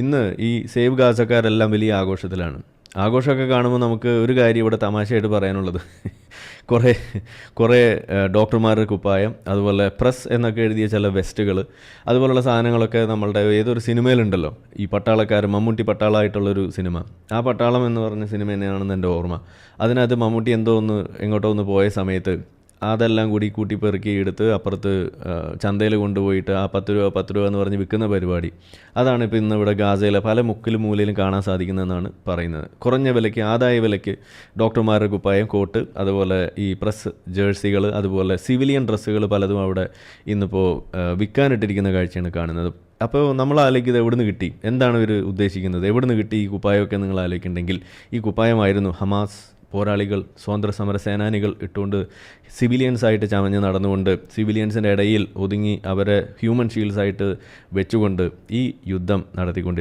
ഇന്ന് ഈ സേവ് ഗാസക്കാരെല്ലാം വലിയ ആഘോഷത്തിലാണ്. ആഘോഷമൊക്കെ കാണുമ്പോൾ നമുക്ക് ഒരു കാര്യം ഇവിടെ തമാശയായിട്ട് പറയാനുള്ളത്. കുറേ കുറേ ഡോക്ടർമാരുടെ കുപ്പായം അതുപോലെ പ്രസ് എന്നൊക്കെ എഴുതിയ ചില വെസ്റ്റുകൾ അതുപോലുള്ള സാധനങ്ങളൊക്കെ നമ്മളുടെ ഏതൊരു സിനിമയിലുണ്ടല്ലോ. ഈ പട്ടാളക്കാർ മമ്മൂട്ടി പട്ടാളമായിട്ടുള്ളൊരു സിനിമ. ആ പട്ടാളം എന്ന് പറഞ്ഞ സിനിമ തന്നെയാണെന്ന് എന്റെ ഓർമ്മ. അതിനകത്ത് മമ്മൂട്ടി എന്തോ ഒന്ന് എങ്ങോട്ടോ ഒന്ന് പോയ സമയത്ത് അതെല്ലാം കൂടി കൂട്ടി പെറുക്കി എടുത്ത് അപ്പുറത്ത് ചന്തയിൽ കൊണ്ടുപോയിട്ട് ആ പത്ത് രൂപ പത്ത് രൂപ എന്ന് പറഞ്ഞ് വിൽക്കുന്ന പരിപാടി. അതാണ് ഇപ്പോൾ ഇന്ന് ഇവിടെ ഗാസയിലെ പല മുക്കിലും മൂലയിലും കാണാൻ സാധിക്കുന്നതെന്നാണ് പറയുന്നത്. കുറഞ്ഞ വിലയ്ക്ക് ആദായ വിലയ്ക്ക് ഡോക്ടർമാരുടെ കുപ്പായം കോട്ട് അതുപോലെ ഈ പ്രസ് ജേഴ്സികൾ അതുപോലെ സിവിലിയൻ ഡ്രസ്സുകൾ പലതും അവിടെ ഇന്നിപ്പോൾ വിൽക്കാനിട്ടിരിക്കുന്ന കാഴ്ചയാണ് കാണുന്നത്. അപ്പോൾ നമ്മൾ ആലോചിക്കുന്നത് എവിടുന്ന് കിട്ടി? എന്താണ് ഇവർ ഉദ്ദേശിക്കുന്നത്? എവിടുന്ന് കിട്ടി ഈ കുപ്പായമൊക്കെ നിങ്ങൾ ആലോചിക്കുന്നുണ്ടെങ്കിൽ? ഈ കുപ്പായമായിരുന്നു ഹമാസ് പോരാളികൾ സ്വാതന്ത്ര്യ സമര സേനാനികൾ ഇട്ടുകൊണ്ട് സിവിലിയൻസ് ആയിട്ട് ചമഞ്ഞ് നടന്നുകൊണ്ട് സിവിലിയൻസിന്റെ ഇടയിൽ ഒതുങ്ങി അവരെ ഹ്യൂമൻ ഷീൽഡ്സ് ആയിട്ട് വെച്ചുകൊണ്ട് ഈ യുദ്ധം നടത്തിക്കൊണ്ടിരുന്നത്.